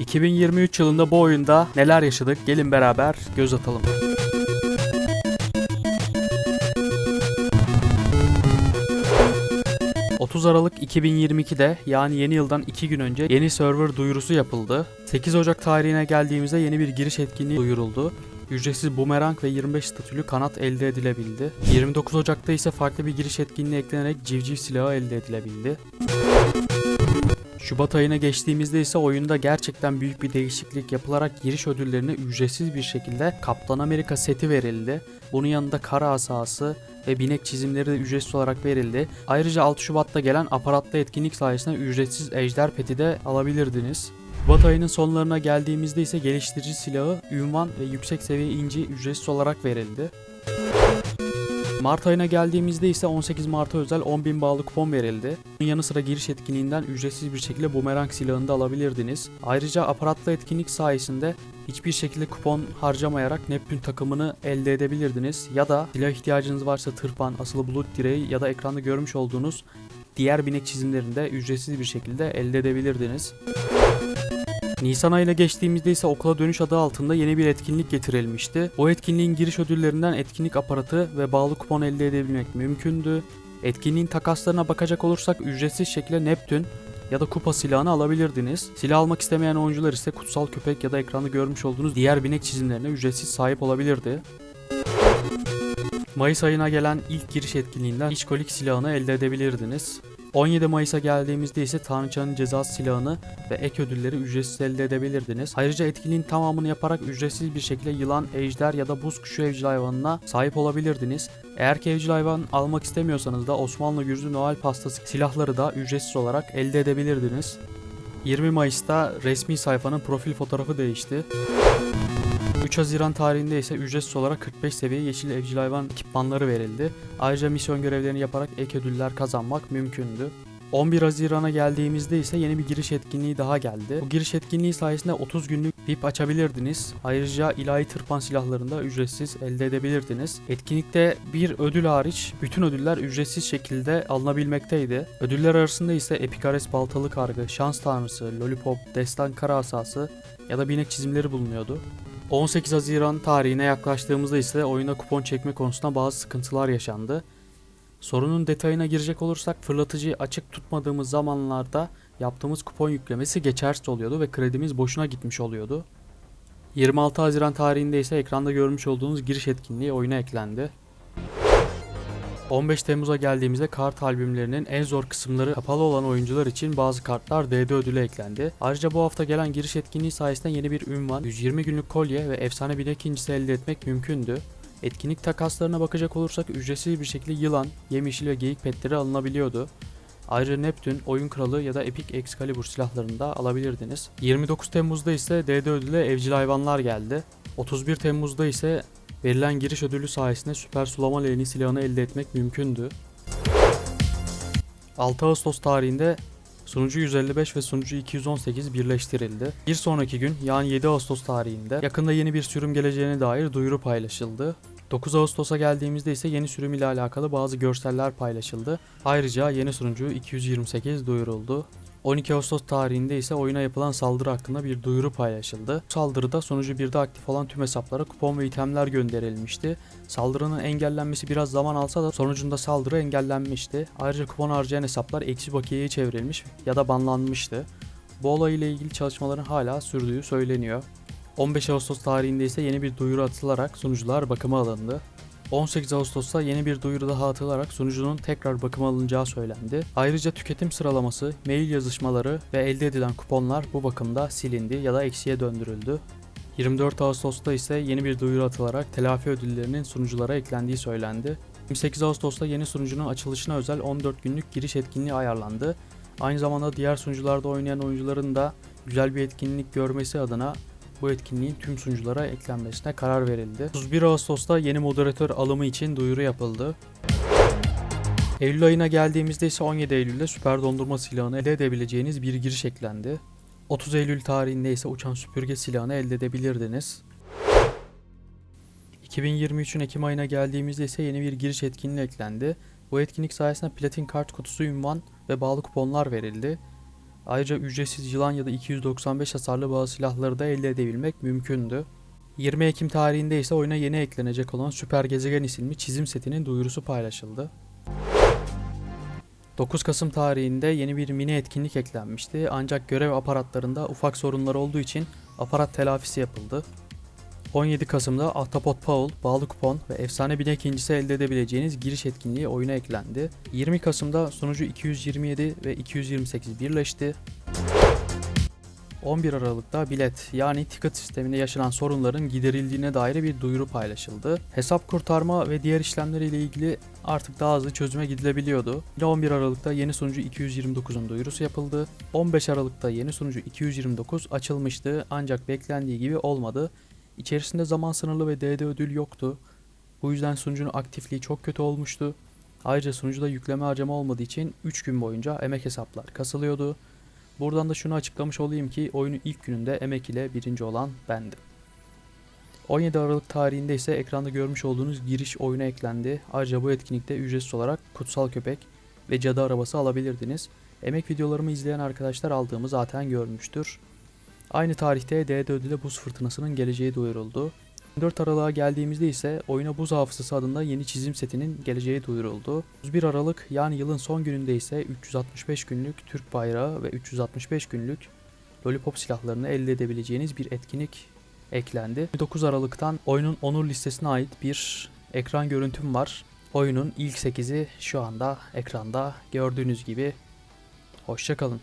2023 yılında bu oyunda neler yaşadık gelin beraber göz atalım. ...30 Aralık 2022'de yani yeni yıldan 2 gün önce yeni server duyurusu yapıldı. 8 Ocak tarihine geldiğimizde yeni bir giriş etkinliği duyuruldu. Ücretsiz bumerang ve 25 statülü kanat elde edilebildi. 29 Ocak'ta ise farklı bir giriş etkinliği eklenerek civciv silahı elde edilebildi. Şubat ayına geçtiğimizde ise oyunda gerçekten büyük bir değişiklik yapılarak giriş ödüllerine ücretsiz bir şekilde Kaptan Amerika seti verildi. Bunun yanında kara asası ve binek çizimleri de ücretsiz olarak verildi. Ayrıca 6 Şubat'ta gelen aparatlı etkinlik sayesinde ücretsiz ejder peti de alabilirdiniz. Şubat ayının sonlarına geldiğimizde ise geliştirici silahı, ünvan ve yüksek seviye inci ücretsiz olarak verildi. Mart ayına geldiğimizde ise 18 Mart'a özel 10.000 bağlı kupon verildi. Bunun yanı sıra giriş etkinliğinden ücretsiz bir şekilde bumerang silahını da alabilirdiniz. Ayrıca aparatlı etkinlik sayesinde hiçbir şekilde kupon harcamayarak Neptün takımını elde edebilirdiniz. Ya da silah ihtiyacınız varsa tırpan, asılı bulut direği ya da ekranda görmüş olduğunuz diğer binek çizimlerini de ücretsiz bir şekilde elde edebilirdiniz. Nisan ayına geçtiğimizde ise okula dönüş adı altında yeni bir etkinlik getirilmişti. O etkinliğin giriş ödüllerinden etkinlik aparatı ve bağlı kupon elde edebilmek mümkündü. Etkinliğin takaslarına bakacak olursak ücretsiz şekilde Neptün ya da kupa silahını alabilirdiniz. Silah almak istemeyen oyuncular ise kutsal köpek ya da ekranda görmüş olduğunuz diğer binek çizimlerine ücretsiz sahip olabilirdi. Mayıs ayına gelen ilk giriş etkinliğinden işkolik silahını elde edebilirdiniz. 17 Mayıs'a geldiğimizde ise Tanrıçanın cezası silahını ve ek ödülleri ücretsiz elde edebilirdiniz. Ayrıca etkinliğin tamamını yaparak ücretsiz bir şekilde yılan, ejder ya da buz kuşu evcil hayvanına sahip olabilirdiniz. Eğer ki evcil hayvan almak istemiyorsanız da Osmanlı Gürzü Noel pastası silahları da ücretsiz olarak elde edebilirdiniz. 20 Mayıs'ta resmi sayfanın profil fotoğrafı değişti. 3 Haziran tarihinde ise ücretsiz olarak 45 seviye yeşil evcil hayvan ekipmanları verildi. Ayrıca misyon görevlerini yaparak ek ödüller kazanmak mümkündü. 11 Haziran'a geldiğimizde ise yeni bir giriş etkinliği daha geldi. Bu giriş etkinliği sayesinde 30 günlük VIP açabilirdiniz. Ayrıca ilahi tırpan silahlarını da ücretsiz elde edebilirdiniz. Etkinlikte bir ödül hariç bütün ödüller ücretsiz şekilde alınabilmekteydi. Ödüller arasında ise Epikares baltalı kargı, şans tanrısı, lollipop, destan kara asası ya da binek çizimleri bulunuyordu. 18 Haziran tarihine yaklaştığımızda ise oyuna kupon çekme konusunda bazı sıkıntılar yaşandı. Sorunun detayına girecek olursak fırlatıcıyı açık tutmadığımız zamanlarda yaptığımız kupon yüklemesi geçersiz oluyordu ve kredimiz boşuna gitmiş oluyordu. 26 Haziran tarihinde ise ekranda görmüş olduğunuz giriş etkinliği oyuna eklendi. 15 Temmuz'a geldiğimizde kart albümlerinin en zor kısımları kapalı olan oyuncular için bazı kartlar DD ödülü eklendi. Ayrıca bu hafta gelen giriş etkinliği sayesinde yeni bir ünvan, 120 günlük kolye ve efsane bir ikincisi elde etmek mümkündü. Etkinlik takaslarına bakacak olursak ücretsiz bir şekilde yılan, yemyeşil ve geyik petleri alınabiliyordu. Ayrıca Neptün, Oyun Kralı ya da Epic Excalibur silahlarını da alabilirdiniz. 29 Temmuz'da ise DD ödülü evcil hayvanlar geldi. 31 Temmuz'da ise verilen giriş ödülü sayesinde süper sulama leğeni silahını elde etmek mümkündü. 6 Ağustos tarihinde sunucu 155 ve sunucu 218 birleştirildi. Bir sonraki gün yani 7 Ağustos tarihinde yakında yeni bir sürüm geleceğine dair duyuru paylaşıldı. 9 Ağustos'a geldiğimizde ise yeni sürüm ile alakalı bazı görseller paylaşıldı. Ayrıca yeni sunucu 228 duyuruldu. 12 Ağustos tarihinde ise oyuna yapılan saldırı hakkında bir duyuru paylaşıldı. Bu saldırıda sonucu 1'de aktif olan tüm hesaplara kupon ve itemler gönderilmişti. Saldırının engellenmesi biraz zaman alsa da sonucunda saldırı engellenmişti. Ayrıca kupon harcayan hesaplar eksi bakiyeye çevrilmiş ya da banlanmıştı. Bu olay ile ilgili çalışmaların hala sürdüğü söyleniyor. 15 Ağustos tarihinde ise yeni bir duyuru atılarak sunucular bakıma alındı. 18 Ağustos'ta yeni bir duyuru daha atılarak sunucunun tekrar bakıma alınacağı söylendi. Ayrıca tüketim sıralaması, mail yazışmaları ve elde edilen kuponlar bu bakımda silindi ya da eksiye döndürüldü. 24 Ağustos'ta ise yeni bir duyuru atılarak telafi ödüllerinin sunuculara eklendiği söylendi. 28 Ağustos'ta yeni sunucunun açılışına özel 14 günlük giriş etkinliği ayarlandı. Aynı zamanda diğer sunucularda oynayan oyuncuların da güzel bir etkinlik görmesi adına bu etkinliğin tüm sunuculara eklenmesine karar verildi. 31 Ağustos'ta yeni moderatör alımı için duyuru yapıldı. Eylül ayına geldiğimizde ise 17 Eylül'de süper dondurma silahını elde edebileceğiniz bir giriş eklendi. 30 Eylül tarihinde ise uçan süpürge silahını elde edebilirdiniz. 2023'ün Ekim ayına geldiğimizde ise yeni bir giriş etkinliği eklendi. Bu etkinlik sayesinde platin kart kutusu ünvan ve bağlı kuponlar verildi. Ayrıca ücretsiz yılan ya da 295 hasarlı bazı silahları da elde edebilmek mümkündü. 20 Ekim tarihinde ise oyuna yeni eklenecek olan Süper Gezegen isimli çizim setinin duyurusu paylaşıldı. 9 Kasım tarihinde yeni bir mini etkinlik eklenmişti ancak görev aparatlarında ufak sorunlar olduğu için aparat telafisi yapıldı. 17 Kasım'da Ahtapot Paul, bağlı kupon ve efsane binek incisi elde edebileceğiniz giriş etkinliği oyuna eklendi. 20 Kasım'da sunucu 227 ve 228 birleşti. 11 Aralık'ta bilet yani ticket sisteminde yaşanan sorunların giderildiğine dair bir duyuru paylaşıldı. Hesap kurtarma ve diğer işlemleriyle ilgili artık daha hızlı çözüme gidilebiliyordu. Yine 11 Aralık'ta yeni sunucu 229'un duyurusu yapıldı. 15 Aralık'ta yeni sunucu 229 açılmıştı ancak beklendiği gibi olmadı. İçerisinde zaman sınırlı ve DD ödül yoktu. Bu yüzden sunucunun aktifliği çok kötü olmuştu. Ayrıca sunucuda yükleme harcama olmadığı için 3 gün boyunca emek hesaplar kasılıyordu. Buradan da şunu açıklamış olayım ki oyunun ilk gününde emek ile birinci olan bendim. 17 Aralık tarihinde ise ekranda görmüş olduğunuz giriş oyuna eklendi. Ayrıca bu etkinlikte ücretsiz olarak kutsal köpek ve cadı arabası alabilirdiniz. Emek videolarımı izleyen arkadaşlar aldığımı zaten görmüştür. Aynı tarihte DD ödüle buz fırtınasının geleceği duyuruldu. 4 Aralık'a geldiğimizde ise oyuna buz hafızası adında yeni çizim setinin geleceği duyuruldu. 31 Aralık yani yılın son gününde ise 365 günlük Türk bayrağı ve 365 günlük Lollipop silahlarını elde edebileceğiniz bir etkinlik eklendi. 9 Aralık'tan oyunun onur listesine ait bir ekran görüntüm var. Oyunun ilk 8'i şu anda ekranda gördüğünüz gibi. Hoşçakalın.